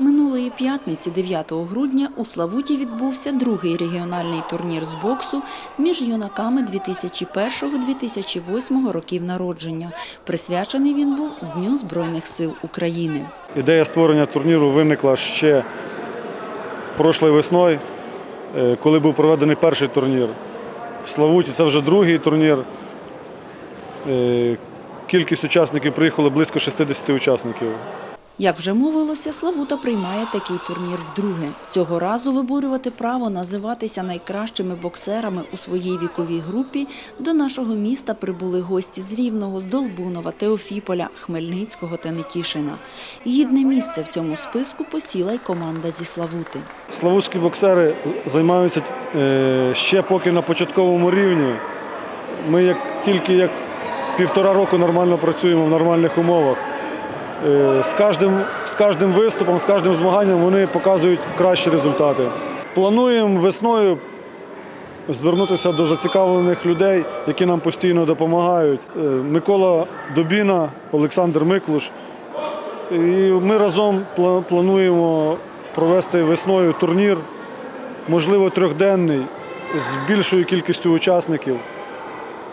Минулої п'ятниці, 9 грудня, у Славуті відбувся другий регіональний турнір з боксу між юнаками 2001-2008 років народження. Присвячений він був Дню Збройних сил України. Ідея створення турніру виникла ще прошлою весною, е, коли був проведений перший турнір в Славуті. Це вже другий турнір. Е, Кількість учасників приїхало близько 60 учасників. Як вже мовилося, Славута приймає такий турнір вдруге. Цього разу виборювати право називатися найкращими боксерами у своїй віковій групі до нашого міста прибули гості з Рівного, з Долбунова, Теофіполя, Хмельницького та Нетішина. Гідне місце в цьому списку посіла й команда зі Славути. Славутські боксери займаються е, ще поки на початковому рівні. Ми як, тільки як півтора року нормально працюємо в нормальних умовах. Е, З кожним, з кожним виступом, з кожним змаганням вони показують кращі результати. Плануємо весною звернутися до зацікавлених людей, які нам постійно допомагають. Е, Микола Добіна, Олександр Миклуш. І ми разом плануємо провести весною турнір, можливо, трьохденний, з більшою кількістю учасників,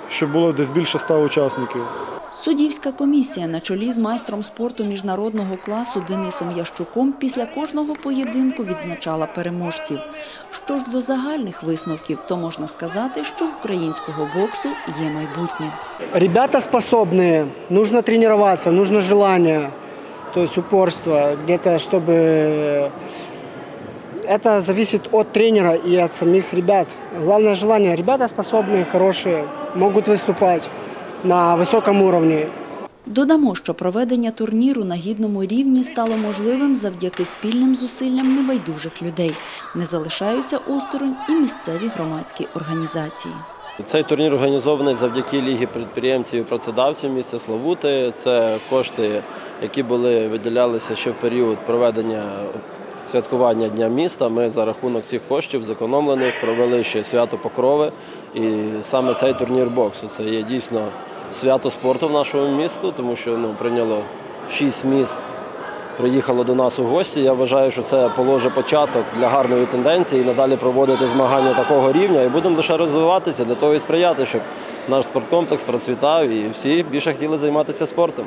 щоб було десь більше ста учасників. Суддівська комісія на чолі з майстром спорту міжнародного класу Денисом Ящуком після кожного поєдинку відзначала переможців. Що ж до загальних висновків, то можна сказати, що в українського боксу є майбутнє. Ребята способные, нужно тренироваться, нужно желание, то упорство, где-то, чтобы это зависит от тренера и от самих ребят. Главное желание. Ребята способные, хорошие, могут выступать на высоком уровне. Додамо, що проведення турніру на гідному рівні стало можливим завдяки спільним зусиллям небайдужих людей. Не залишаються осторонь і місцеві громадські організації. Цей турнір організований завдяки Лігі підприємців і працедавців міста Славути. Це кошти, які були виділялися ще в період проведення святкування Дня міста. Ми за рахунок цих коштів зекономлених провели ще свято Покрови. І саме цей турнір боксу це є дійсно свято спорту в нашому місту, тому що ну, прийняло шість міст. Приїхало до нас у гості. Я вважаю, що це положить початок для гарної тенденції і надалі проводити змагання такого рівня. І будемо лише розвиватися для того і сприяти, щоб наш спорткомплекс процвітав і всі більше хотіли займатися спортом.